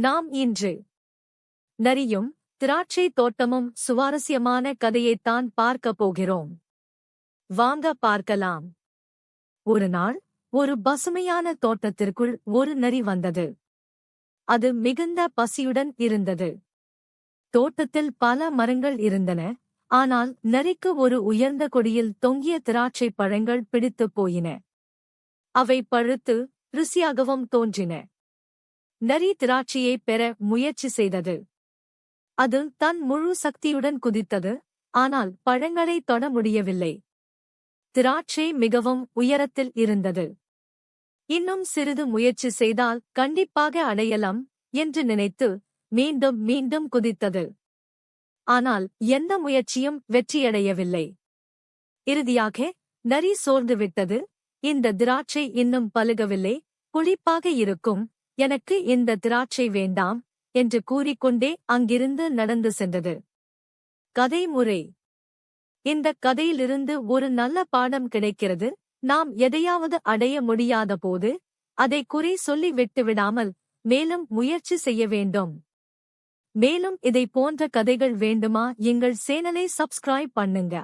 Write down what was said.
நாம் இன்று நரியும் திராட்சை தோட்டமும் சுவாரஸ்யமான கதையைத்தான் பார்க்கப் போகிறோம். வாங்க பார்க்கலாம். ஒரு நாள் ஒரு பசுமையான தோட்டத்திற்குள் ஒரு நரி வந்தது. அது மிகுந்த பசியுடன் இருந்தது. தோட்டத்தில் பல மரங்கள் இருந்தன ஆனால் நரிக்கு ஒரு உயர்ந்த கொடியில் தொங்கிய திராட்சை பழங்கள் பிடித்துப் போயின. அவை பழுத்து ருசியாகவும் தோன்றின. நரி திராட்சையை பெற முயற்சி செய்தது. அது தன் முழு சக்தியுடன் குதித்தது ஆனால் பழங்களை தொட முடியவில்லை. திராட்சை மிகவும் உயரத்தில் இருந்தது. இன்னும் சிறிது முயற்சி செய்தால் கண்டிப்பாக அடையலாம் என்று நினைத்து மீண்டும் மீண்டும் குதித்தது. ஆனால் எந்த முயற்சியும் வெற்றியடையவில்லை. இறுதியாக நரி சோர்ந்துவிட்டது இந்த திராட்சை இன்னும் பழுகவில்லை புளிப்பாக இருக்கும். எனக்கு இந்த திராட்சை வேண்டாம் என்று கூறிக்கொண்டே அங்கிருந்து நடந்து சென்றது. கதை முறை. இந்த கதையிலிருந்து ஒரு நல்ல பாடம் கிடைக்கிறது. நாம் எதையாவது அடைய முடியாத போது அதை குறி சொல்லி விட்டுவிடாமல் மேலும் முயற்சி செய்ய வேண்டும். மேலும் இதை போன்ற கதைகள் வேண்டுமா? எங்கள் சேனலை சப்ஸ்கிரைப் பண்ணுங்க.